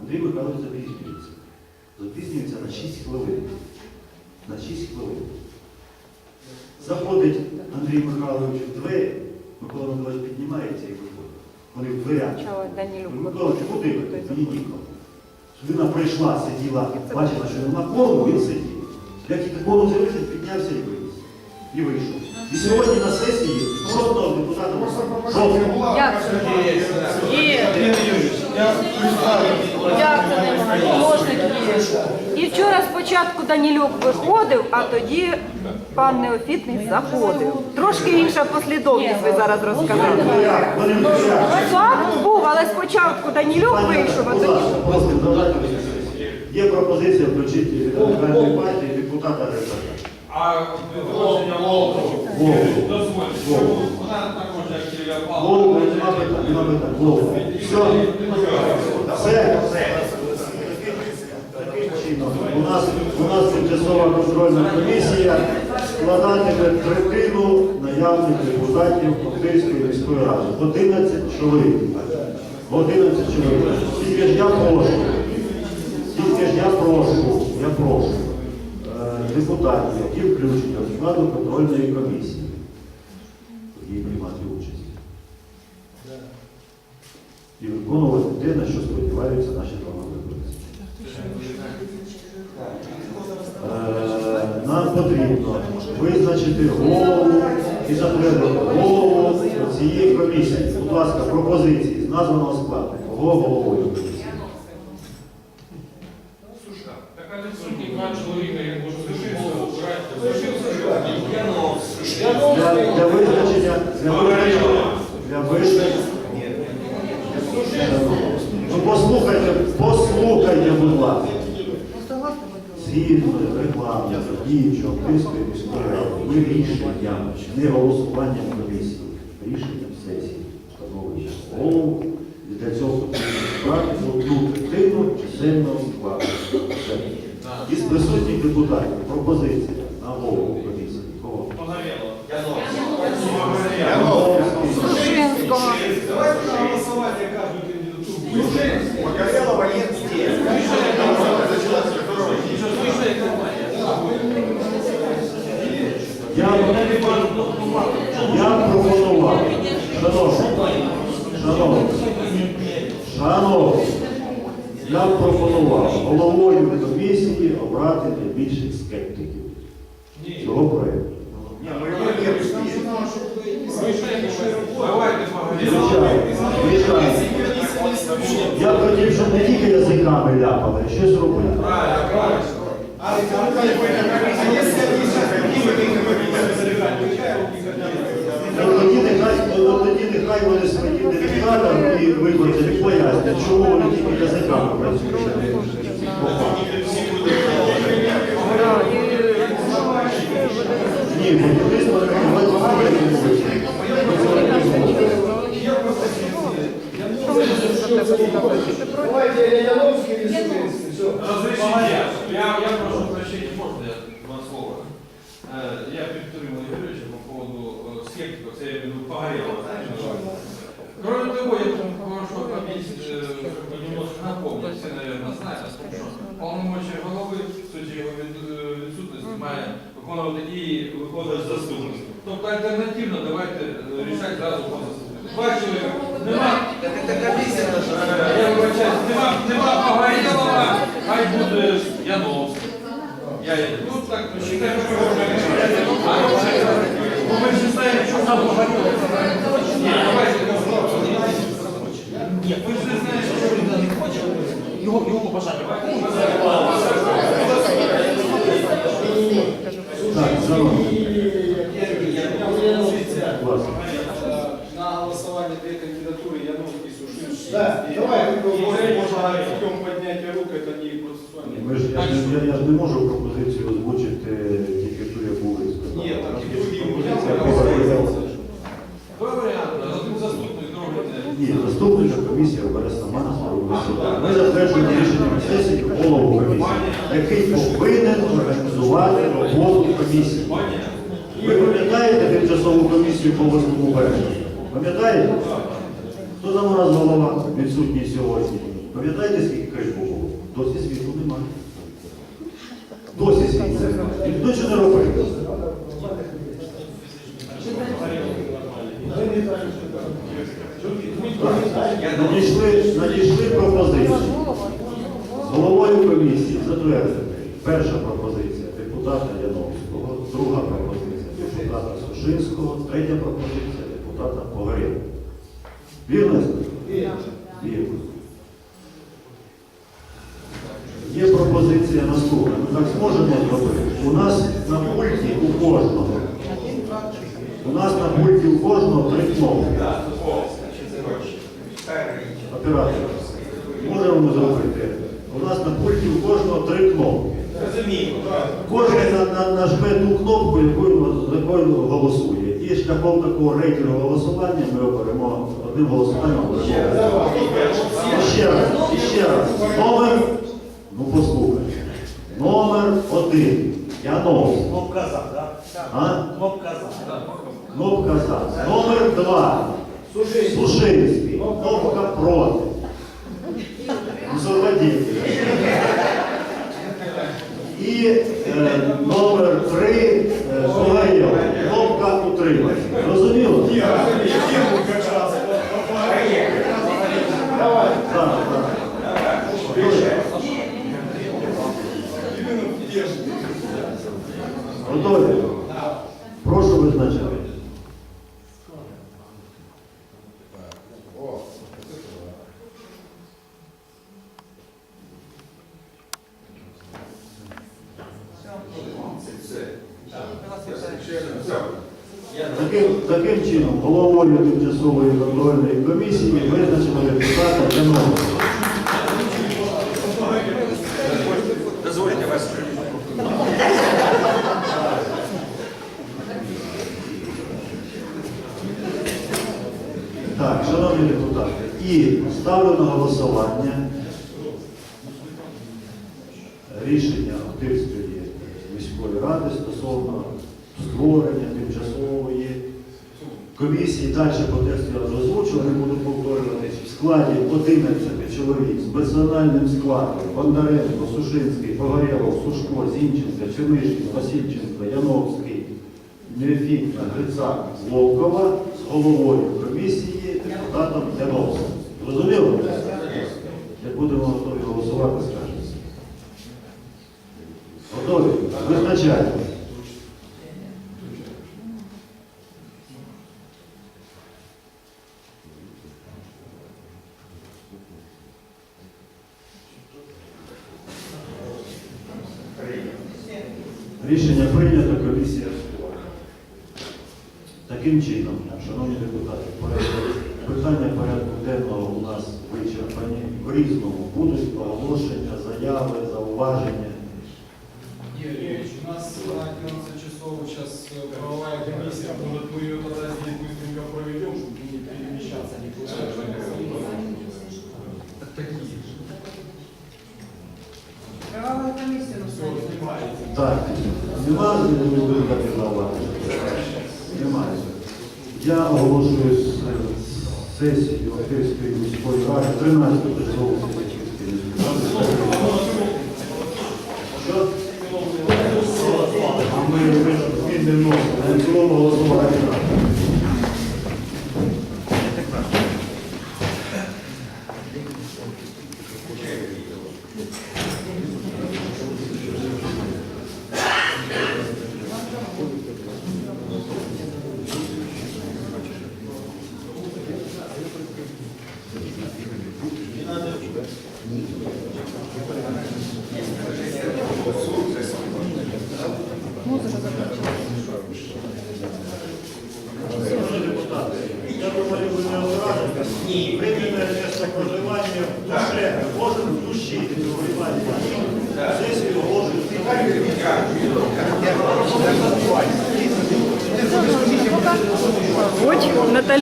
Андрій Михайлович запізнюється. Запізнюється на 6 хвилин. На 6 хвилин. Заходить Андрій Михайлович в двері, Микола Миколаївич піднімається і виходить. Вони в дверях. Микола Миколаївич, куди ви? Мені ніколи. Людина прийшла, сиділа, бачила, що нема кворуму, він сидів. Як тільки кворум з'явився, піднявся і вийшов. І вийшов. І сьогодні на сесії жодного депутата. Жодного. Це? Є. Як це немає? Можник є. І вчора спочатку Данілюк виходив, а тоді пан Неофітний заходив. Трошки інша послідовність ви зараз розказали. Факт був, але спочатку Данілюк вийшов, а тоді. Є пропозиція включити партії депутата Грицака. А відношення Вовку, Вовку. дозвольте, вона також як Голову, Павловна. нема питань, нема питань. Голову. Все. Все. Таким чином, у нас, у нас тимчасова контрольна комісія складатиме третину наявних депутатів Київської міської ради. 11 чоловік. 11 чоловік. Тільки ж я прошу, тільки ж я прошу, я прошу депутатів, які включені до складу контрольної комісії, їй приймати участь. І виконувати те, на що сподіваються наші вами. Е, Нам потрібно визначити голову і затвердити голову цієї комісії. Будь ласка, пропозиції з названого складу. Кого головою комісії? Слушай, так відсутні два чоловіка, як. Лишився Для, визначення, для визначення. Ну послухайте, послухайте, будь ласка. Згідно регламенту діючого Київської міської ради, ми рішенням, не голосуванням комісії, рішенням сесії встановлюємо голову. І для цього брати одну третину чисельного складу. Із присутніх депутатів пропозиція на голову комісії. Кого? Погоріло. Сушинського. Погорелого нет здесь. Я, я пропонував, шановні, шановні, шановні, я пропонував головою комісії обрати найбільших скептиків ну звичайно. Я хотів, щоб не тільки язиками ляпали, щось Ну, Тоді нехай, ну, тоді нехай вони своїм депутатам і виборцям пояснять, чому вони тільки язиками працюють. Ні, будівництво рекомендувати не можуть. Давайте Леоновский или Шубинский. Все. Разрешите, я, я прошу прощения, можно я два слова? Э, Я підтримую Юрійовича по поводу э, скептиков, це я имею в виду погорело. Кроме того, я прошу объяснить, э, как бы немножко напомнить, все, наверное, знают, о том, що полномочия голови, в суті його від- е, відсутності, має виконувати і виходить. Тобто альтернативно давайте е, рішати зразу по. Два чоловіка. Нема, Я вибачаюсь, нема, нема Погорєлова, хай буде Яновський. Я, ну так, считаю, що вже А, ну, ми ж не знаємо, що там Погорєлов. Ні, давайте. Ні, ви ж не знаєте, що він не хоче. Його, його побажання. Ми ж, я, ж не- я, я ж не можу пропозицію озвучити тільки ту, яку ви сказали. Ні, так, і є другі пропозиція Два варіанти. Один заступник, другий не. Ні, заступника комісія обере сама на свою Ми затверджуємо рішенням сесії голову комісії, який повинен організувати роботу комісії. Ви пам'ятаєте тимчасову комісію по 8 березня? Пам'ятаєте? Хто там у нас голова відсутній сьогодні? Пам'ятаєте, скільки кайфу було? Досі світу немає. Досі світу немає. Ніхто нічого не робить. Надійшли, надійшли пропозиції. Головою комісії затвердити. Перша пропозиція депутата Яновського, друга пропозиція депутата Сушинського, третя пропозиція депутата Погорєва. Вірно? Вірно. Є пропозиція. Ми так зможемо зробити. У нас на пульті у кожного. У нас на пульті у кожного три кнопки. Оператор. Можемо зробити. У нас на пульті у кожного три кнопки. Кожен на, на, нажме ту кнопку, за якою голосує. І шляхом такого рейтингового голосування ми оберемо одним голосуванням. оберемо. Ще раз, ще раз. Номер, ну послухай. Один. Яновський. Кнопка за, да? А? Кнопка за. Кнопка за. Номер два. Сушинський. Кнопка проти. Консервативний. І е, номер три е, Погорєв. Кнопка утримання. Розуміло? Так, так. Готові? Прошу визначати. Таким, таким чином, головою тимчасової контрольної комісії визначено депутата Яновського. Дозвольте вас. Так, шановні депутати, і ставлю на голосування рішення Охтирської міської ради стосовно створення тимчасової комісії. Далі по тексту я вже озвучив, не буду повторюватись. В складі 11 чоловік з персональним складом Бондаренко, Сушинський, Погорєлов, Сушко, Зінченко, Чернишин, Васильченко, Яновський, Неофітна, Грицак, Волкова з головою комісії депутатом Яновським. Зрозуміло? Як будемо готові голосувати, Рішення прийнято, комісія створена. Таким чином, шановні депутати, питання порядку денного у нас вичерпані. В різному будуть оголошення, заяви, зауваження. Так, немає депутатів зауважень? Немає. Я оголошую сесію Охтирської міської ради 13 часову